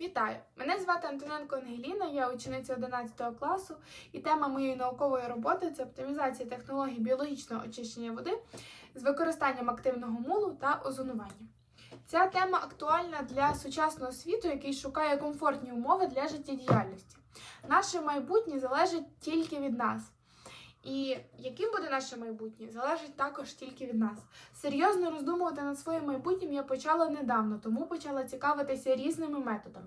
Вітаю! Мене звати Антоненко Ангеліна, я учениця 11 класу, і тема моєї наукової роботи це оптимізація технологій біологічного очищення води з використанням активного мулу та озонування. Ця тема актуальна для сучасного світу, який шукає комфортні умови для життєдіяльності. Наше майбутнє залежить тільки від нас. І яким буде наше майбутнє, залежить також тільки від нас. Серйозно роздумувати над своїм майбутнім я почала недавно, тому почала цікавитися різними методами.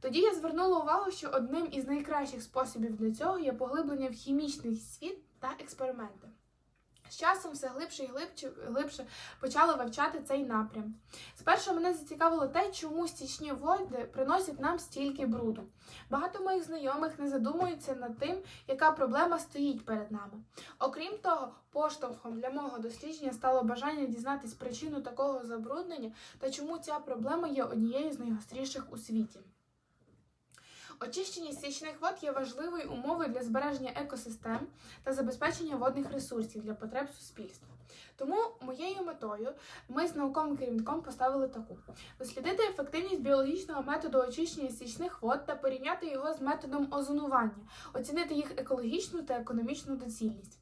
Тоді я звернула увагу, що одним із найкращих способів для цього є поглиблення в хімічний світ та експерименти. З часом все глибше і глибше, глибше почала вивчати цей напрям. Спершу мене зацікавило те, чому стічні води приносять нам стільки бруду. Багато моїх знайомих не задумуються над тим, яка проблема стоїть перед нами. Окрім того, поштовхом для мого дослідження стало бажання дізнатись причину такого забруднення та чому ця проблема є однією з найгостріших у світі. Очищення стічних вод є важливою умовою для збереження екосистем та забезпечення водних ресурсів для потреб суспільства. Тому моєю метою ми з науковим керівником поставили таку: дослідити ефективність біологічного методу очищення стічних вод та порівняти його з методом озонування, оцінити їх екологічну та економічну доцільність.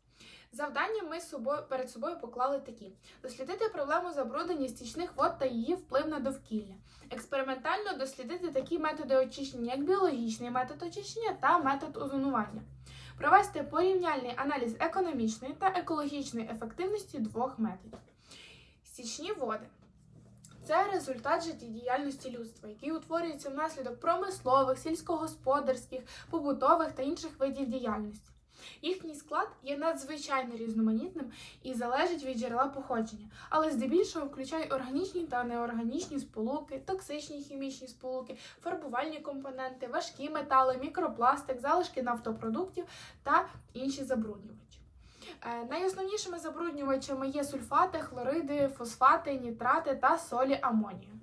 Завдання ми собою перед собою поклали такі: дослідити проблему забруднення стічних вод та її вплив на довкілля, експериментально дослідити такі методи очищення, як біологічний метод очищення та метод озонування, провести порівняльний аналіз економічної та екологічної ефективності двох методів. Стічні води. Це результат життєдіяльності людства, який утворюється внаслідок промислових, сільськогосподарських, побутових та інших видів діяльності. Їхній склад є надзвичайно різноманітним і залежить від джерела походження, але здебільшого включає органічні та неорганічні сполуки, токсичні хімічні сполуки, фарбувальні компоненти, важкі метали, мікропластик, залишки нафтопродуктів та інші забруднювачі. Е, Найосновнішими забруднювачами є сульфати, хлориди, фосфати, нітрати та солі амонію.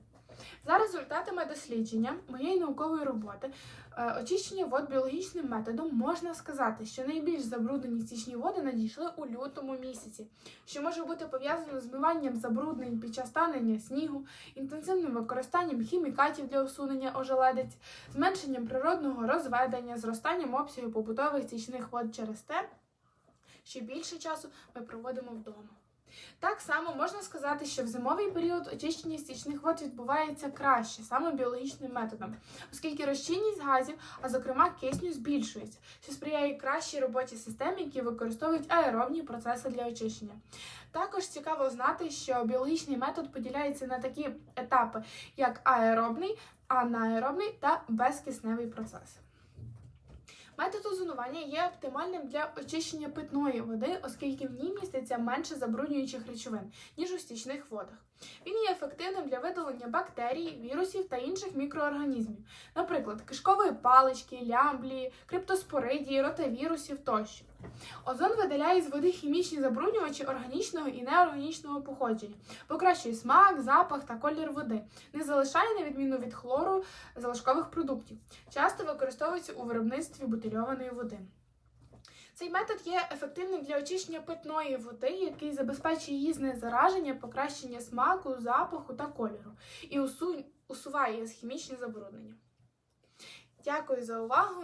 За результатами дослідження моєї наукової роботи е, очищення вод біологічним методом можна сказати, що найбільш забруднені стічні води надійшли у лютому місяці, що може бути пов'язано з змиванням забруднень під час танення снігу, інтенсивним використанням хімікатів для усунення ожеледиць, зменшенням природного розведення, зростанням обсягу побутових стічних вод через те, що більше часу ми проводимо вдома. Так само можна сказати, що в зимовий період очищення стічних вод відбувається краще, саме біологічним методом, оскільки розчинність газів, а зокрема кисню, збільшується, що сприяє кращій роботі систем, які використовують аеробні процеси для очищення. Також цікаво знати, що біологічний метод поділяється на такі етапи, як аеробний, анаеробний та безкисневий процес. Метод озонування є оптимальним для очищення питної води, оскільки в ній міститься менше забруднюючих речовин, ніж у стічних водах. Він є ефективним для видалення бактерій, вірусів та інших мікроорганізмів, наприклад, кишкової палички, лямблії, криптоспоридії, ротавірусів тощо. Озон видаляє з води хімічні забруднювачі органічного і неорганічного походження, покращує смак, запах та колір води, не залишає, на відміну від хлору, залишкових продуктів. Часто використовується у виробництві бутильованої води. Цей метод є ефективним для очищення питної води, який забезпечує її знезараження, покращення смаку, запаху та кольору, і усуває хімічні забруднення. Дякую за увагу!